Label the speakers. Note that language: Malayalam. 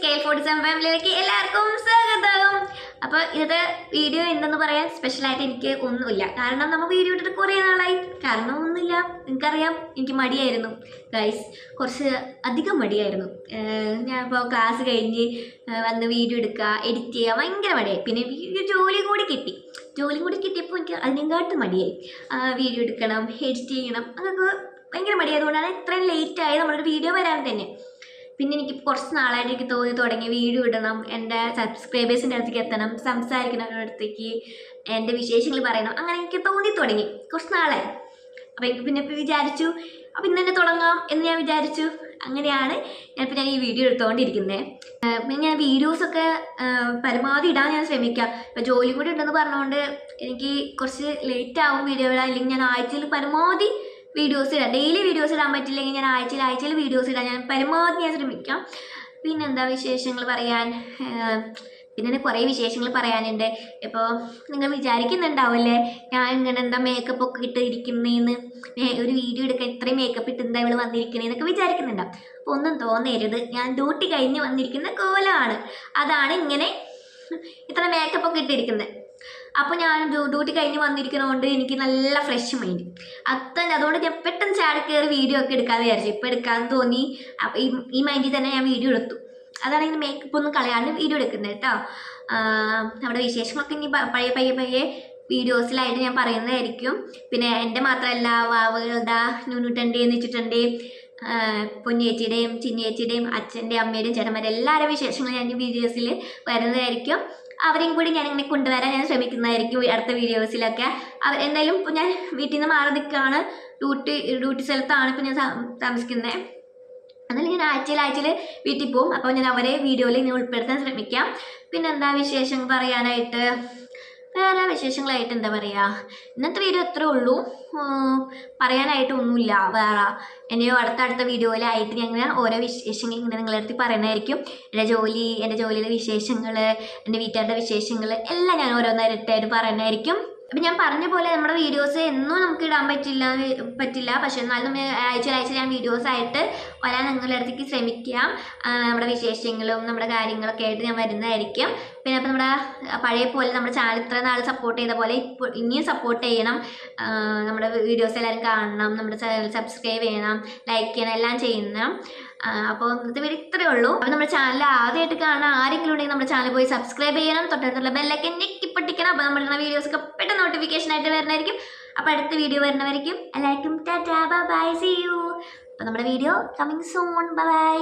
Speaker 1: സ്കെയിൽ ഫോർട്ടി സെവൻ ഫാമിലിയിലേക്ക് എല്ലാവർക്കും സ്വാഗതം. അപ്പോൾ ഇന്നത്തെ വീഡിയോ എന്തെന്ന് പറയാൻ സ്പെഷ്യലായിട്ട് എനിക്ക് ഒന്നുമില്ല. കാരണം നമ്മൾ വീഡിയോ ഇട്ടിട്ട് കുറേ നാളായി. കാരണം ഒന്നുമില്ല. നിങ്ങൾക്കറിയാം എനിക്ക് മടിയായിരുന്നു. ഗൈസ് കുറച്ച് അധികം മടിയായിരുന്നു. ഞാനിപ്പോൾ ക്ലാസ് കഴിഞ്ഞ് വന്ന് വീഡിയോ എടുക്കുക എഡിറ്റ് ചെയ്യുക ഭയങ്കര മടിയായി. പിന്നെ ജോലി കൂടി കിട്ടി. ജോലി കൂടി കിട്ടിയപ്പോൾ എനിക്ക് അതിനെക്കാട്ടും മടിയായി. വീഡിയോ എടുക്കണം എഡിറ്റ് ചെയ്യണം. അതൊക്കെ ഭയങ്കര മടിയായതുകൊണ്ടാണ് ഇത്രയും ലേറ്റ് ആയത് നമ്മളൊരു വീഡിയോ വരാൻ തന്നെ. പിന്നെ എനിക്ക് കുറച്ച് നാളായിട്ട് എനിക്ക് തോന്നി തുടങ്ങി വീഡിയോ ഇടണം എന്റെ സബ്സ്ക്രൈബേഴ്സിന്റെ അടുത്തേക്ക് എത്തണം സംസാരിക്കുന്നവരുടെ അടുത്തേക്ക് എന്റെ വിശേഷങ്ങൾ പറയണം അങ്ങനെ എനിക്ക് തോന്നി തുടങ്ങി കുറച്ച് നാളായി. അപ്പോൾ എനിക്ക് പിന്നെ വിചാരിച്ചു അപ്പോൾ ഇന്ന് തന്നെ തുടങ്ങാം എന്ന് ഞാൻ വിചാരിച്ചു. അങ്ങനെയാണ് ഞാൻ പിന്നെ ഈ വീഡിയോ എടുത്തുകൊണ്ടിരിക്കുന്നത് പിന്നെ ഞാൻ വീഡിയോസൊക്കെ പരമാവധി ഇടാൻ ഞാൻ ശ്രമിക്കാം. ഇപ്പം ജോലി കൂടി ഉണ്ടെന്ന് പറഞ്ഞുകൊണ്ട് എനിക്ക് കുറച്ച് ലേറ്റ് ആവും വീഡിയോ ഇടാൻ അല്ലെങ്കിൽ ഞാൻ ആഴ്ചയിൽ പരമാവധി വീഡിയോസ് ഇടാം. ഡെയിലി വീഡിയോസ് ഇടാൻ പറ്റില്ലെങ്കിൽ ഞാൻ ആഴ്ചയിൽ ആഴ്ചയിൽ വീഡിയോസ് ഇടാൻ ഞാൻ പരമാവധി ഞാൻ ശ്രമിക്കാം. പിന്നെന്താ വിശേഷങ്ങൾ പറയാൻ? പിന്നെ കുറേ വിശേഷങ്ങൾ പറയാനുണ്ട്. ഇപ്പോൾ നിങ്ങൾ വിചാരിക്കുന്നുണ്ടാവില്ലേ? ഞാൻ ഇങ്ങനെ എന്താ മേക്കപ്പ് ഒക്കെ ഇട്ട് ഇരിക്കുന്നതെന്ന് ഒരു വീഡിയോ എടുക്കാൻ ഇത്രയും മേക്കപ്പ് ഇട്ട് എന്താ ഇവൾ വന്നിരിക്കുന്നതെന്നൊക്കെ വിചാരിക്കുന്നുണ്ടാവും. അപ്പോൾ ഒന്നും തോന്നരുത്. ഞാൻ ഡ്യൂട്ടി കഴിഞ്ഞ് വന്നിരിക്കുന്ന കോലമാണ് അതാണ് ഇങ്ങനെ ഇത്ര മേക്കപ്പ് ഒക്കെ ഇട്ടിരിക്കുന്നത് അപ്പോൾ ഞാൻ ഡ്യൂട്ടി കഴിഞ്ഞ് വന്നിരിക്കുന്നതുകൊണ്ട് എനിക്ക് നല്ല ഫ്രഷ് മൈൻഡ് അത്ര അതുകൊണ്ട് ഞാൻ പെട്ടെന്ന് ചാടി കയറി വീഡിയോ ഒക്കെ എടുക്കാമെന്ന് വിചാരിച്ചു. ഇപ്പോൾ എടുക്കാന്ന് തോന്നി. ഈ മൈൻഡിൽ തന്നെ ഞാൻ വീഡിയോ എടുത്തു. അതാണ് മേക്കപ്പ് ഒന്നും കളയാണ്ട് വീഡിയോ എടുക്കുന്നത് കേട്ടോ നമ്മുടെ വിശേഷങ്ങളൊക്കെ ഇനി പഴയ പയ്യെ പയ്യെ വീഡിയോസിലായിട്ട് ഞാൻ പറയുന്നതായിരിക്കും. പിന്നെ എന്റെ മാത്രമല്ല വാവുകളുടെ ന്യൂനുട്ടന്റെ നിച്ചിട്ടന്റെയും പൊന്നിയേച്ചിയുടെയും ചിന്നിയേച്ചിയുടെയും അച്ഛന്റെയും അമ്മയുടെയും ചേട്ടന്മാരുടെ എല്ലാവരുടെ വിശേഷങ്ങളും ഞാൻ വീഡിയോസിൽ വരുന്നതായിരിക്കും. അവരെയും കൂടി ഞാൻ ഇങ്ങനെ കൊണ്ടുവരാൻ ഞാൻ ശ്രമിക്കുന്നതായിരിക്കും അടുത്ത വീഡിയോസിലൊക്കെ അവർ എന്തായാലും ഇപ്പോൾ ഞാൻ വീട്ടിൽ നിന്ന് മാറി നിൽക്കുകയാണ്. ഡ്യൂട്ടി ഡ്യൂട്ടി സ്ഥലത്താണ് ഇപ്പോൾ ഞാൻ താമസിക്കുന്നത്. എന്നാലും ഞാൻ ആഴ്ചയിൽ ആഴ്ചയിൽ വീട്ടിൽ പോകും. അപ്പോൾ ഞാൻ അവരെ വീഡിയോയിൽ ഇനി ഉൾപ്പെടുത്താൻ ശ്രമിക്കാം. പിന്നെന്താ വിശേഷം പറയാനായിട്ട്? വേറെ വിശേഷങ്ങളായിട്ട് എന്താ പറയുക ഇന്നത്തെ വീഡിയോ അത്രേ ഉള്ളൂ. പറയാനായിട്ട് ഒന്നുമില്ല വേറെ എന്നെയോ അടുത്ത അടുത്ത വീഡിയോയിലായിട്ട് ഞങ്ങൾ ഓരോ വിശേഷങ്ങൾ ഇങ്ങനെ നിങ്ങളുടെ അടുത്ത് പറയുന്നതായിരിക്കും എന്റെ ജോലി എന്റെ ജോലിയിലെ വിശേഷങ്ങൾ എന്റെ വീട്ടുകാരുടെ വിശേഷങ്ങൾ എല്ലാം ഞാൻ ഓരോന്നായിട്ടായിട്ട് പറയുന്നതായിരിക്കും അപ്പം ഞാൻ പറഞ്ഞ പോലെ നമ്മുടെ വീഡിയോസ് എന്നും നമുക്ക് ഇടാൻ പറ്റില്ല പറ്റില്ല. പക്ഷെ എന്നാലും നമ്മൾ ആഴ്ച ആഴ്ച ഞാൻ വീഡിയോസ് ആയിട്ട് വരാൻ നിങ്ങളുടെ അടുത്തേക്ക് ശ്രമിക്കാം. നമ്മുടെ വിശേഷങ്ങളും നമ്മുടെ കാര്യങ്ങളൊക്കെ ആയിട്ട് ഞാൻ വരുന്നതായിരിക്കും. പിന്നെ അപ്പം നമ്മുടെ പഴയ പോലെ നമ്മുടെ ചാനൽ ഇത്ര നാൾ സപ്പോർട്ട് ചെയ്ത പോലെ ഇപ്പോൾ ഇനിയും സപ്പോർട്ട് ചെയ്യണം. നമ്മുടെ വീഡിയോസ് എല്ലാവരും കാണണം നമ്മുടെ ചാനൽ സബ്സ്ക്രൈബ് ചെയ്യണം ലൈക്ക് ചെയ്യണം എല്ലാം ചെയ്യണം. അപ്പോൾ ഇന്നത്തെ വീഡിയോ ഇത്രയേ ഉള്ളൂ. അപ്പോൾ നമ്മുടെ ചാനൽ ആദ്യമായിട്ട് കാണാൻ ആരെങ്കിലും ഉണ്ടെങ്കിൽ നമ്മുടെ ചാനൽ പോയി സബ്സ്ക്രൈബ് ചെയ്യണം. തൊട്ടടുത്തുള്ള ബെല്ലൊക്കെ ഞെക്കി പൊട്ടിക്കണം. അപ്പോൾ നമ്മുടെ വീഡിയോസൊക്കെ പെട്ടെന്ന് നോട്ടിഫിക്കേഷൻ ആയിട്ട് വരുന്നതായിരിക്കും. അപ്പോൾ അടുത്ത വീഡിയോ വരുന്നവരിക്കും എല്ലാവർക്കും ടാറ്റാ. ബൈ സി യു അപ്പോൾ നമ്മുടെ വീഡിയോ കമ്മിങ് സൂൺ ബൈ